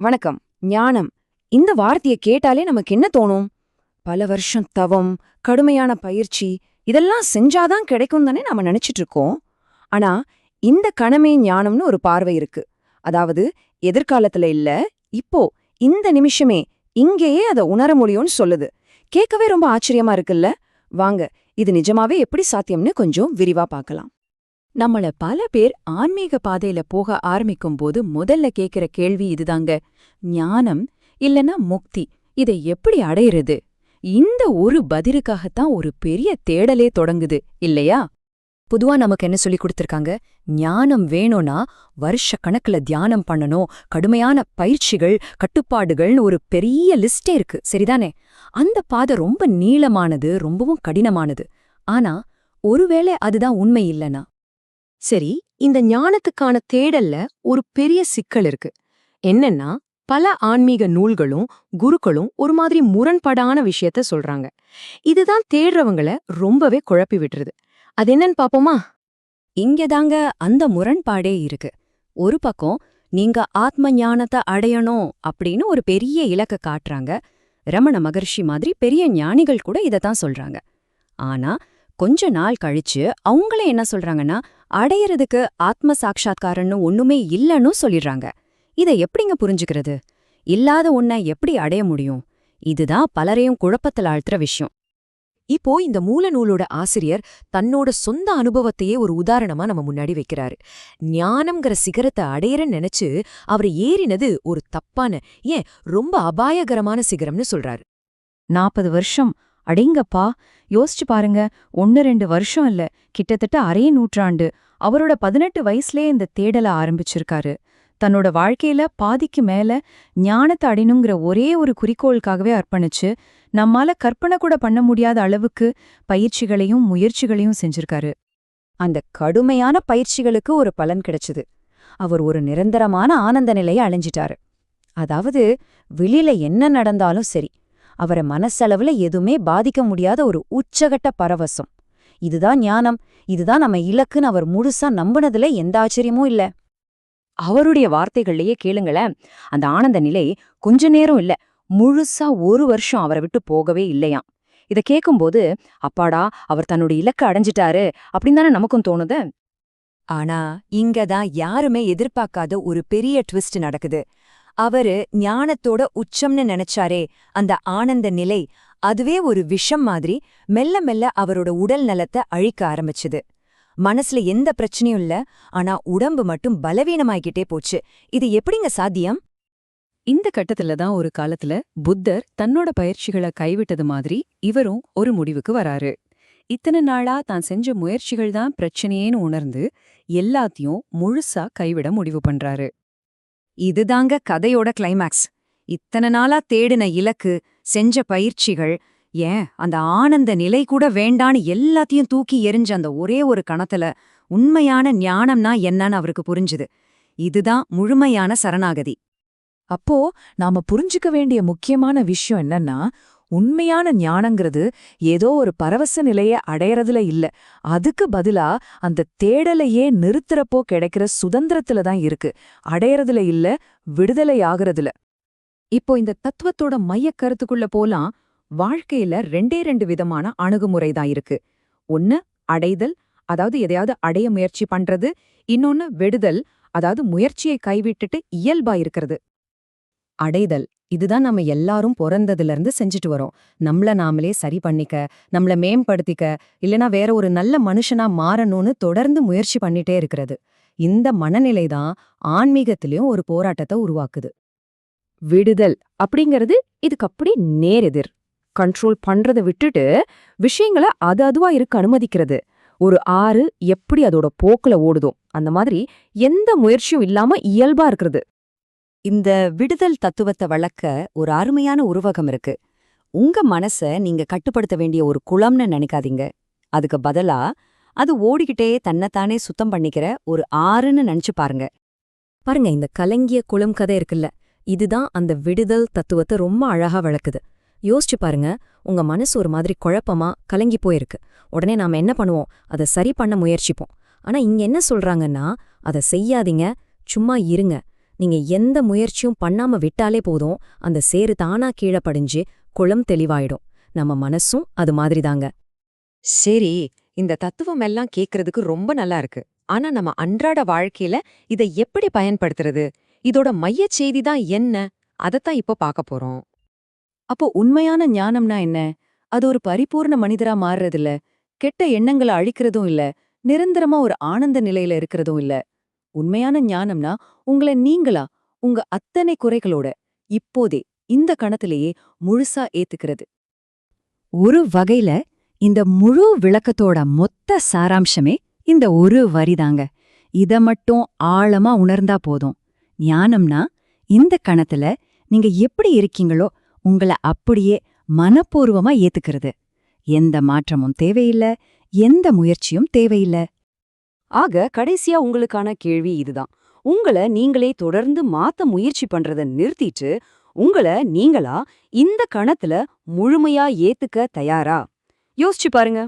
வணக்கம். ஞானம். இந்த வார்த்தையை கேட்டாலே நமக்கு என்ன தோணும்? பல வருஷம் தவம் கடுமையான பயிற்சி இதெல்லாம் செஞ்சாதான் கிடைக்கும் தானே நாம நினைச்சிட்டு இருக்கோம். ஆனா இந்த கணமே ஞானம்னு ஒரு பார்வை இருக்கு. அதாவது எதிர்காலத்துல இல்ல இப்போ இந்த நிமிஷமே இங்கேயே அதை உணர முடியும்னு சொல்லுது. கேட்கவே ரொம்ப ஆச்சரியமா இருக்குல்ல? வாங்க இது நிஜமாவே எப்படி சாத்தியம்னு கொஞ்சம் விரிவா பார்க்கலாம். நம்மள பல பேர் ஆன்மீக பாதையில போக ஆரம்பிக்கும் போது முதல்ல கேக்குற கேள்வி இதுதாங்க. ஞானம் இல்லனா முக்தி இதை எப்படி அடையிறது? இந்த ஒரு பதிலுக்காகத்தான் ஒரு பெரிய தேடலே தொடங்குது இல்லையா? பொதுவா நமக்கு என்ன சொல்லி கொடுத்திருக்காங்க? ஞானம் வேணும்னா வருஷ கணக்குல தியானம் பண்ணணும் கடுமையான பயிற்சிகள் கட்டுப்பாடுகள்னு ஒரு பெரிய லிஸ்டே இருக்கு சரிதானே? அந்த பாதை ரொம்ப நீளமானது ரொம்பவும் கடினமானது. ஆனா ஒருவேளை அதுதான் உண்மை இல்லனா? சரி இந்த ஞானத்துக்கான தேடல்ல ஒரு பெரிய சிக்கல் இருக்கு. என்னன்னா பல ஆன்மீக நூல்களும் குருக்களும் ஒரு மாதிரி முரண்படான விஷயத்த சொல்றாங்க. இதுதான் தேடுறவங்கள ரொம்பவே குழப்பி விட்டுருது. அது என்னன்னு பாப்போமா? இங்கதாங்க அந்த முரண்பாடே இருக்கு. ஒரு பக்கம் நீங்க ஆத்ம ஞானத்தை அடையணும் அப்படின்னு ஒரு பெரிய இலக்க காட்டுறாங்க. ரமண மகர்ஷி மாதிரி பெரிய ஞானிகள் கூட இதத்தான் சொல்றாங்க. ஆனா கொஞ்ச நாள் கழிச்சு அவங்களே என்ன சொல்றாங்கன்னா அடையறதுக்கு ஆத்ம சாட்சா்காரன்னு ஒண்ணுமே இல்லைன்னு சொல்லிடுறாங்க. இதை எப்படிங்க புரிஞ்சுக்கிறது? இல்லாத ஒன்ன எப்படி அடைய முடியும்? இதுதான் பலரையும் குழப்பத்தில் ஆழ்த்துற விஷயம். இப்போ இந்த மூலநூலோட ஆசிரியர் தன்னோட சொந்த அனுபவத்தையே ஒரு உதாரணமா நம்ம முன்னாடி வைக்கிறாரு. ஞானம்ங்கிற சிகரத்தை அடையறன்னு நினைச்சு அவர் ஏறினது ஒரு தப்பான ஏன் ரொம்ப அபாயகரமான சிகரம்னு சொல்றாரு. நாற்பது வருஷம் அடேங்கப்பா யோசிச்சு பாருங்க. ஒன்னு ரெண்டு வருஷம் இல்ல. கிட்டத்தட்ட அரை நூற்றாண்டு. அவரோட பதினெட்டு வயசுலே இந்த தேடல ஆரம்பிச்சிருக்காரு. தன்னோட வாழ்க்கையில பாதிக்கு மேல ஞானத்தை அடையணுங்கிற ஒரே ஒரு குறிக்கோளுக்காகவே அர்ப்பணிச்சு நம்மால கற்பனை கூட பண்ண முடியாத அளவுக்கு பயிற்சிகளையும் முயற்சிகளையும் செஞ்சிருக்காரு. அந்த கடுமையான பயிற்சிகளுக்கு ஒரு பலன் கிடைச்சது. அவர் ஒரு நிரந்தரமான ஆனந்த நிலையை அழிஞ்சிட்டாரு அதாவது வெளியில என்ன நடந்தாலும் சரி அவரை மனசளவுல எதுவுமே பாதிக்க முடியாத ஒரு உச்சகட்ட பரவசம். இதுதான் ஞானம். இதுதான் நம்ம இலக்குன்னு அவர் முழுசா நம்புனதுல எந்த ஆச்சரியமும் இல்ல. அவருடைய வார்த்தைகள்லயே கேளுங்களேன். அந்த ஆனந்த நிலை கொஞ்ச நேரம் இல்ல. முழுசா ஒரு வருஷம் அவரை விட்டு போகவே இல்லையாம். இத கேட்கும்போது அப்பாடா அவர் தன்னுடைய இலக்க அடைஞ்சிட்டாரு. அப்படின்னு தானே நமக்கும் தோணுது. ஆனா இங்கதான் யாருமே எதிர்பார்க்காத ஒரு பெரிய ட்விஸ்ட் நடக்குது. அவரு ஞானத்தோட உச்சம்னு நினைச்சாரே அந்த ஆனந்த நிலை அதுவே ஒரு விஷம் மாதிரி மெல்ல மெல்ல அவரோட உடல் நலத்தை அழிக்க ஆரம்பிச்சுது. மனசுல எந்த பிரச்சனையும் இல்ல ஆனா உடம்பு மட்டும் பலவீனமாய்கிட்டே போச்சு. இது எப்படிங்க சாத்தியம்? இந்த கட்டத்துல தான் ஒரு காலத்துல புத்தர் தன்னோட பயிற்சிகளை கைவிட்டது மாதிரி இவரும் ஒரு முடிவுக்கு வராரு. இத்தனை நாளா தான் செஞ்ச முயற்சிகள் தான் பிரச்சனையேன்னு உணர்ந்து எல்லாத்தையும் முழுசா கைவிட முடிவு பண்றாரு. இதுதாங்க கதையோட கிளைமாக்ஸ் இத்தனை நாளா தேடின இலக்கு செஞ்ச பயிற்சிகள் ஏன் அந்த ஆனந்த நிலை கூட வேண்டான்னு எல்லாத்தையும் தூக்கி எரிஞ்ச அந்த ஒரே ஒரு கணத்துல உண்மையான ஞானம்னா என்னன்னு அவருக்கு புரிஞ்சுது. இதுதான் முழுமையான சரணாகதி. அப்போ நாம புரிஞ்சுக்க வேண்டிய முக்கியமான விஷயம் என்னன்னா உண்மையான ஞானங்கிறது ஏதோ ஒரு பரவச நிலைய அடையறதுல இல்ல. அதுக்கு பதிலா அந்த தேடலையே நிறுத்துறப்போ கிடைக்கிற சுதந்திரத்துல தான் இருக்கு. அடையறதுல இல்ல விடுதலை ஆகுறதுல. இப்போ இந்த தத்துவத்தோட மையக் கருத்துக்குள்ள போலாம். வாழ்க்கையில ரெண்டே ரெண்டு விதமான அணுகுமுறை தான் இருக்கு. ஒன்னு அடைதல் அதாவது எதையாவது அடைய முயற்சி பண்றது. இன்னொன்னு விடுதல் அதாவது முயற்சியை கைவிட்டுட்டு இயல்பா இருக்கிறது. அடைதல். இதுதான் நம்ம எல்லாரும் பிறந்ததுலேருந்து செஞ்சுட்டு வரோம். நம்மள நாமளே சரி பண்ணிக்க நம்மள மேம்படுத்திக்க இல்லனா வேற ஒரு நல்ல மனுஷனா மாறணும்னு தொடர்ந்து முயற்சி பண்ணிட்டே இருக்கிறது. இந்த மனநிலை தான் ஆன்மீகத்திலயும் ஒரு போராட்டத்தை உருவாக்குது. விடுதல் அப்படிங்கிறது இதுக்கு அப்படி நேரெதிர். கண்ட்ரோல் பண்றதை விட்டுட்டு விஷயங்களை அது அதுவா இருக்க அனுமதிக்கிறது. ஒரு ஆறு எப்படி அதோட போக்குல ஓடுதோ அந்த மாதிரி எந்த முயற்சியும் இல்லாம இயல்பா இருக்கிறது. இந்த விடுதல் தத்துவத்தை வளர்க்க ஒரு அருமையான உருவகம் இருக்கு. உங்க மனச நீங்க கட்டுப்படுத்த வேண்டிய ஒரு குளம்னு நினைக்காதீங்க. அதுக்கு பதிலா அது ஓடிக்கிட்டே தன்னைத்தானே சுத்தம் பண்ணிக்கிற ஒரு ஆறுன்னு நினைச்சு பாருங்க. பாருங்க இந்த கலங்கிய குளம் கதை இருக்குல்ல. இதுதான் அந்த விடுதல் தத்துவத்தை ரொம்ப அழகா வளர்க்குது. யோசிச்சு பாருங்க உங்க மனசு ஒரு மாதிரி குழப்பமா கலங்கி போயிருக்கு. உடனே நாம என்ன பண்ணுவோம்? அதை சரி பண்ண முயற்சிப்போம். ஆனா இங்க என்ன சொல்றாங்கன்னா அதை செய்யாதீங்க சும்மா இருங்க. நீங்க எந்த முயற்சியும் பண்ணாம விட்டாலே போதும் அந்த சேறு தானா கீழே படிஞ்சு குளம் தெளிவாயிடும். நம்ம மனசும் அது மாதிரிதாங்க. சரி இந்த தத்துவம் எல்லாம் கேக்குறதுக்கு ரொம்ப நல்லா இருக்கு. ஆனா நம்ம அன்றாட வாழ்க்கையில இதை எப்படி பயன்படுத்துறது? இதோட மையச் செய்தி தான் என்ன? அதத்தான் இப்போ பார்க்க போறோம். அப்போ உண்மையான ஞானம்னா என்ன? அது ஒரு பரிபூர்ண மனிதரா மாறுறதில்ல. கெட்ட எண்ணங்களை அழிக்கிறதும் இல்ல. நிரந்தரமா ஒரு ஆனந்த நிலையில இருக்கிறதும் இல்ல. உண்மையான ஞானம்னா உங்களை நீங்களா? உங்க அத்தனை குறைகளோட இப்போதே இந்த கணத்திலேயே முழுசா ஏத்துக்கிறது. ஒரு வகையில இந்த முழு விளக்கத்தோட மொத்த சாராம்சமே இந்த ஒரு வரிதாங்க. இத மட்டும் ஆழமா உணர்ந்தா போதும். ஞானம்னா இந்த கணத்துல நீங்க எப்படி இருக்கீங்களோ உங்கள அப்படியே மனப்பூர்வமா ஏத்துக்கிறது. எந்த மாற்றமும் தேவையில்ல எந்த முயற்சியும் தேவையில்ல. ஆக கடைசியா உங்களுக்கான கேள்வி இதுதான். உங்கள நீங்களே தொடர்ந்து மாத்த முயற்சி பண்றத நிறுத்திட்டு உங்கள நீங்களா இந்த கணத்துல முழுமையா ஏத்துக்க தயாரா? யோசிச்சு பாருங்க.